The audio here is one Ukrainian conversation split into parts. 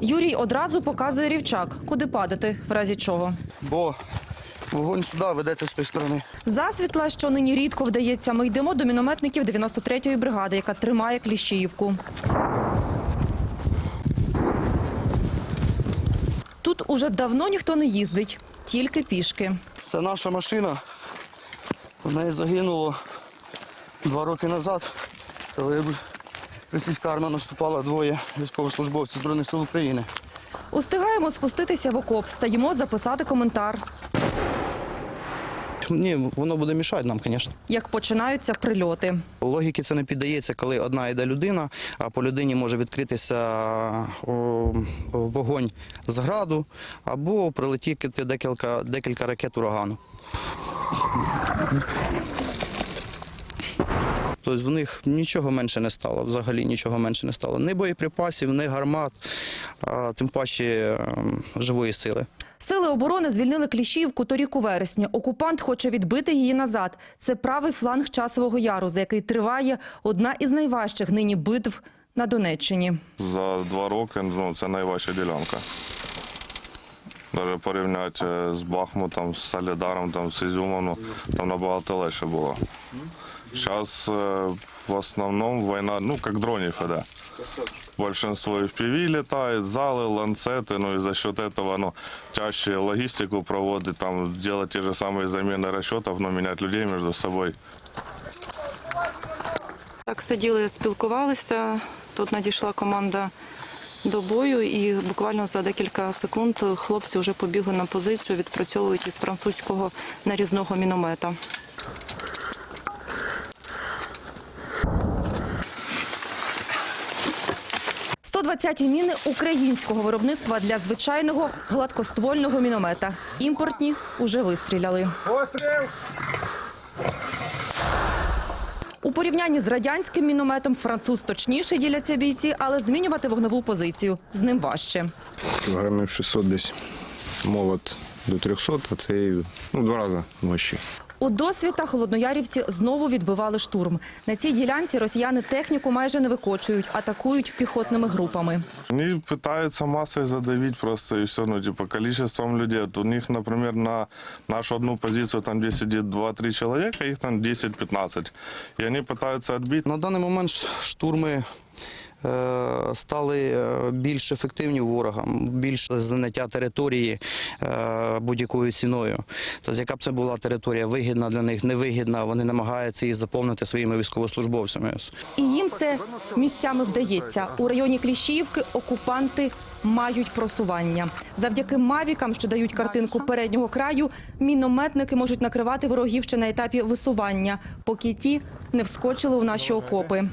Юрій одразу показує рівчак, куди падати, в разі чого. Бо вогонь сюди ведеться з тої сторони. Засвітла, що нині рідко вдається, ми йдемо до мінометників 93-ї бригади, яка тримає Кліщіївку. Тут уже давно ніхто не їздить, тільки пішки. Це наша машина. В неї загинуло два роки назад, коли російська армія наступала двоє військовослужбовців Збройних сил України. Устигаємо спуститися в окоп, стаємо записати коментар, Ні, воно буде мішати нам, звісно. як починаються прильоти. Логіки це не піддається, коли одна йде людина, а по людині може відкритися вогонь з граду або прилетіти декілька, декілька ракет урагану. Тобто в них нічого менше не стало, взагалі нічого менше не стало. Ні боєприпасів, ні гармат, а тим паче ем, живої сили. Сили оборони звільнили Кліщіївку торік у вересні. Окупант хоче відбити її назад. Це правий фланг часового яру, за який триває одна із найважчих нині битв на Донеччині. За два роки ну, це найважча ділянка. Навіть порівняти е, з Бахмутом, з Солідаром, там, з Ізюмом, ну, там набагато легше було. Зараз в основному війна, ну, як дронів іде. Большинство FPV летает, залы, ланцеты, ну и за счет этого, ну, чаще логистику проводить, там, делать те же самые замены расчетов, но менять людей между собой. Так сиділи, спілкувалися. Тут надійшла команда до бою, і буквально за декілька секунд хлопці вже побігли на позицію, відпрацьовують із французького нарізного міномета. «120-ті міни українського виробництва для звичайного гладкоствольного міномета. Імпортні уже вистріляли. У порівнянні з радянським мінометом француз точніше діляться бійці, але змінювати вогневу позицію з ним важче. Кілограмів 600 десь молот до 300, а цей ну, два рази важчий. У досвіта холодноярівці знову відбивали штурм. На цій ділянці росіяни техніку майже не викочують, атакують піхотними групами. Они пытаются массой задавить просто и все, ну, типа, количеством людей. Вот у них, например, на нашу одну позицию там, где сидит 2-3 человека, их там 10-15. И они пытаются отбить. На даний момент штурми стали е, більш ефективні у ворога, більш заняття території е, будь-якою ціною. Тобто, яка б це була територія, вигідна для них, невигідна, вони намагаються її заповнити своїми військовослужбовцями. І їм це місцями вдається. У районі Кліщіївки окупанти мають просування. Завдяки мавікам, що дають картинку переднього краю, мінометники можуть накривати ворогів ще на етапі висування, поки ті не вскочили у наші окопи.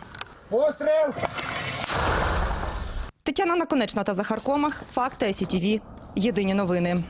Постріл! Тетяна Наконечна та Захар Комах. Факти СІТІВІ. Єдині новини.